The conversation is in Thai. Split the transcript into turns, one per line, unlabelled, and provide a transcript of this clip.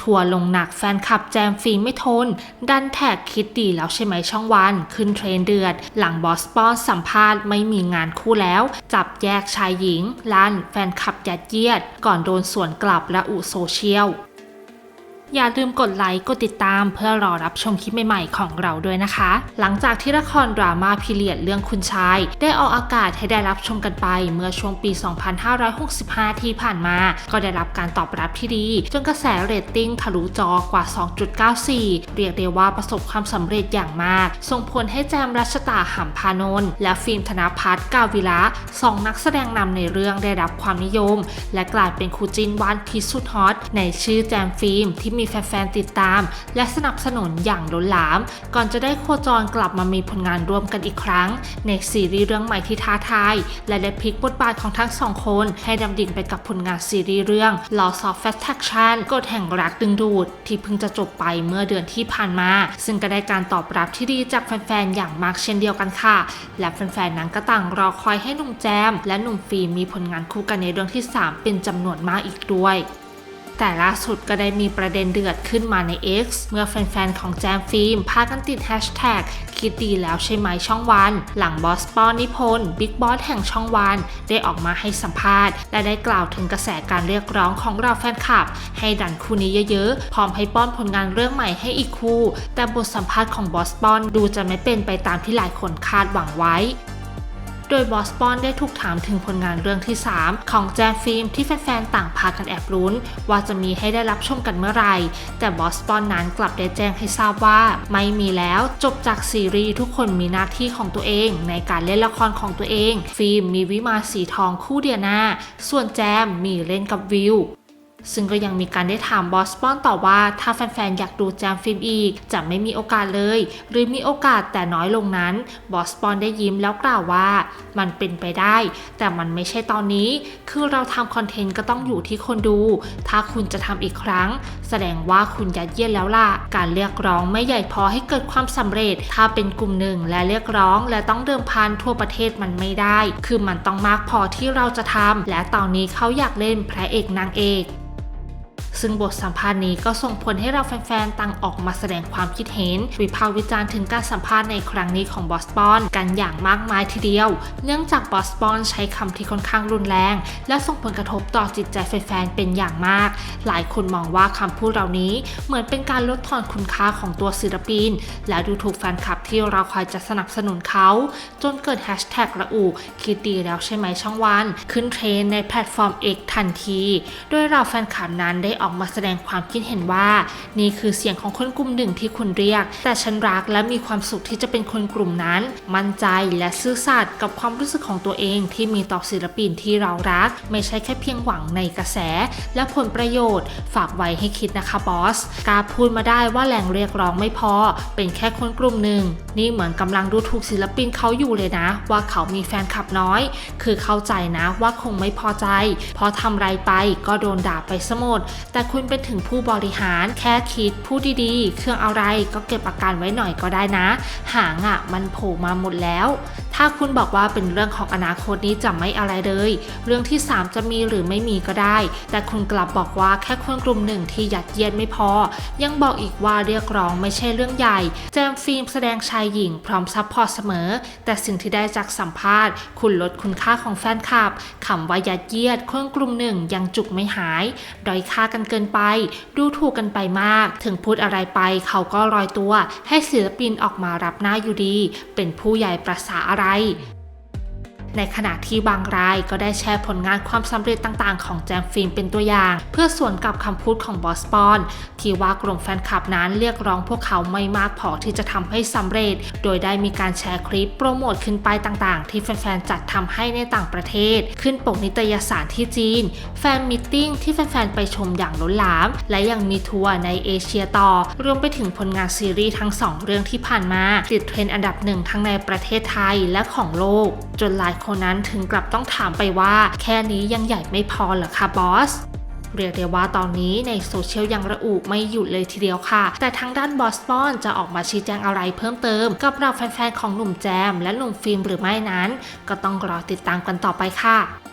ทัวร์ลงหนักแฟนคลับแจมฟิล์มไม่ทน ดันแท็กคิดดีแล้วใช่ไหมช่องวัน ขึ้นเทรนเดือด หลังบอสปอนสัมภาษณ์ไม่มีงานคู่แล้ว จับแยกชายหญิงลั่นแฟนคลับยัดเยียด ก่อนโดนสวนกลับและอุโซเชียล อย่าลืมกดไลค์ กดติดตามเพื่อรอรับชมคลิปใหม่ๆ ของเราด้วยนะคะ หลังจากที่ละครดราม่าพีเรียดเรื่องคุณชาย ได้ออกอากาศให้ได้รับชมกันไป เมื่อช่วงปี 2565 ที่ผ่านมา ก็ได้รับการตอบรับที่ดี จนกระแสเรตติ้งทะลุจอกว่า 2.94 เรียกได้ว่าประสบความสำเร็จอย่างมาก ส่งผลให้แจมรัชตาหำพานนท์และฟิล์มธนพัฒน์กาวิระสองนักแสดงนำในเรื่องได้รับความนิยม และกลายเป็นคู่จิ้นวานพิษสุดฮอตในชื่อแจมฟิล์มที่มีีแฟนๆติดตาม และสนับสนุนอย่างล้นหลาม ก่อนจะได้โคจรกลับมามีผลงานร่วมกันอีกครั้ง ในซีรีส์เรื่องใหม่ที่ท้าทาย และได้พลิกบทบาทของทั้งสองคน ให้ดำดิ่งไปกับผลงานซีรีส์เรื่อง Lost of Attraction กฎแห่งรักดึงดูด ที่เพิ่งจะจบไปเมื่อเดือนที่ผ่านมา ซึ่งก็ได้การตอบรับที่ดีจากแฟนๆอย่างมากเช่นเดียวกันค่ะ และแฟนๆนั้นก็ต่างรอคอยให้หนุ่มแจม และหนุ่มฟิล์มมีผลงานคู่กันในเรื่องที่ 3 เป็นจำนวนมากอีกด้วย แต่ล่าสุดก็ได้มีประเด็นเดือดขึ้นมาใน X เมื่อแฟนๆ ของแจมฟิล์มพากันติดแฮชแท็กคิดดีแล้วใช่ไหมช่องวัน หลังบอสปอนนิพนธ์บิ๊กบอสแห่งช่องวัน ได้ออกมาให้สัมภาษณ์ และได้กล่าวถึงกระแสการเรียกร้องของเราแฟนคลับ ให้ดันคู่นี้เยอะๆ พร้อมให้ป้อนผลงานเรื่องใหม่ให้อีกคู่ แต่บทสัมภาษณ์ของบอสปอนดูจะไม่เป็นไปตามที่หลายคนคาดหวังไว้ โดยบอสปอนได้ถูกถามถึงผลงานเรื่องที่ 3 ของแจมฟิล์มที่แฟนๆ ต่างพากันแอบลุ้น ว่าจะมีให้ได้รับชมกันเมื่อไหร่ แต่บอสปอนนั้นกลับได้แจ้งให้ทราบว่า ไม่มีแล้วจบจากซีรีส์ทุกคนมีหน้าที่ของตัวเอง ในการเล่นละครของตัวเอง ฟิล์มมีวิมานสีทองคู่เดียนาส่วนแจมมีเล่นกับวิว ซึ่งก็ยังมีการได้ถามบอสปอนต่อว่าถ้าแฟนๆ อยากดูแจมฟิล์มอีก จะไม่มีโอกาสเลย หรือมีโอกาสแต่น้อยลงนั้น บอสปอนได้ยิ้มแล้วกล่าวว่า มันเป็นไปได้ แต่มันไม่ใช่ตอนนี้ คือเราทำคอนเทนต์ก็ต้องอยู่ที่คนดู ถ้าคุณจะทำอีกครั้ง แสดงว่าคุณยัดเยียดแล้วล่ะ การเรียกร้องไม่ใหญ่พอให้เกิดความสำเร็จ ถ้าเป็นกลุ่มหนึ่งและเรียกร้อง และต้องเดิมพันทั่วประเทศมันไม่ได้ คือมันต้องมากพอที่เราจะทำและตอนนี้เขาอยากเล่นพระเอกนางเอก ซึ่งบทสัมภาษณ์นี้ก็ส่งผลให้เราแฟนๆต่างออกมาแสดงความคิดเห็น วิพากษ์วิจารณ์ถึงการสัมภาษณ์ในครั้งนี้ของบอสปอนกันอย่างมากมายทีเดียว เนื่องจากบอสปอนใช้คำที่ค่อนข้างรุนแรง และส่งผลกระทบต่อจิตใจแฟนๆเป็นอย่างมาก หลายคนมองว่าคำพูดเหล่านี้เหมือนเป็นการลดทอนคุณค่าของตัวศิลปิน และดูถูกแฟนคลับที่เราคอยจะสนับสนุนเขา จนเกิดแฮชแท็กระอุคิดดีแล้วใช่ไหมช่องวัน ขึ้นเทรนในแพลตฟอร์ม X ทันที โดยเราแฟนคลับนั้นได้ออกมาแสดงความคิดเห็นว่า นี่คือเสียงของคนกลุ่มหนึ่งที่คุณเรียก แต่ฉันรักและมีความสุขที่จะเป็นคนกลุ่มนั้น มั่นใจและซื่อสัตย์กับความรู้สึกของตัวเองที่มีต่อศิลปินที่เรารัก ไม่ใช่แค่เพียงหวังในกระแส และผลประโยชน์ ฝากไว้ให้คิดนะคะบอสกาพูดมาได้ว่าแหล่งเรียกร้องไม่พอ เป็นแค่คนกลุ่มหนึ่ง นี่เหมือนกำลังดูถูกศิลปินเขาอยู่เลยนะ ว่าเขามีแฟนคลับน้อย คือเข้าใจนะว่าคงไม่พอใจ พอทำไรไปก็โดนด่าไปสมดแต่คุณเป็นถึงผู้บริหารแค่คิดพูดดีๆ เครื่องอะไรก็เก็บอาการไว้หน่อยก็ได้นะ หางอะ่ะมันโผล่มาหมดแล้ว ถ้าคุณบอกว่าเป็นเรื่องของอนาคตนี้จะไม่อะไรเลย เรื่องที่ 3 จะมีหรือไม่มีก็ได้ แต่คุณกลับบอกว่าแค่คนกลุ่มหนึ่งที่ยัดเยียดไม่พอ ยังบอกอีกว่าเรียกร้องไม่ใช่เรื่องใหญ่ แจมฟิล์มแสดงชายหญิงพร้อมซัพพอร์ตเสมอ แต่สิ่งที่ได้จากสัมภาษณ์ คุณลดคุณค่าของแฟนคลับคำว่ายัดเยียดคนกลุ่มหนึ่งยังจุกไม่หายด้อยค่ากันเกินไป ดูถูกกันไปมาก ถึงพูดอะไรไปเขาก็ลอยตัว ให้ศิลปินออกมารับหน้าอยู่ดี เป็นผู้ใหญ่ประสาอะไร ในขณะที่บางรายก็ได้แชร์ผลงานความสำเร็จต่างๆ ของแจมฟิล์มเป็นตัวอย่าง เพื่อสวนกับคำพูดของบอสปอนที่ว่ากลุ่มแฟนคลับนั้นเรียกร้องพวกเขาไม่มากพอที่จะทำให้สำเร็จ โดยได้มีการแชร์คลิปโปรโมทขึ้นไปต่างๆ ที่แฟนๆจัดทำให้ในต่างประเทศ ขึ้นปกนิตยสารที่จีน แฟนมิทติ้งที่แฟนๆไปชมอย่างล้นหลาม และยังมีทัวร์ในเอเชียต่อ รวมไปถึงผลงานซีรีส์ทั้งสองเรื่องที่ผ่านมาติดเทรนด์อันดับหนึ่งทั้งในประเทศไทยและของโลก จนหลายคนนั้นถึงกลับต้องถามไปว่า แค่นี้ยังใหญ่ไม่พอเหรอคะบอสเรียกได้ว่าตอนนี้ในโซเชียลยังระอุไม่หยุดเลยทีเดียวค่ะ แต่ทางด้านบอสปอนจะออกมาชี้แจงอะไรเพิ่มเติม กับเราแฟนๆของหนุ่มแจม และหนุ่มฟิล์มหรือไม่นั้น ก็ต้องรอติดตามกันต่อไปค่ะ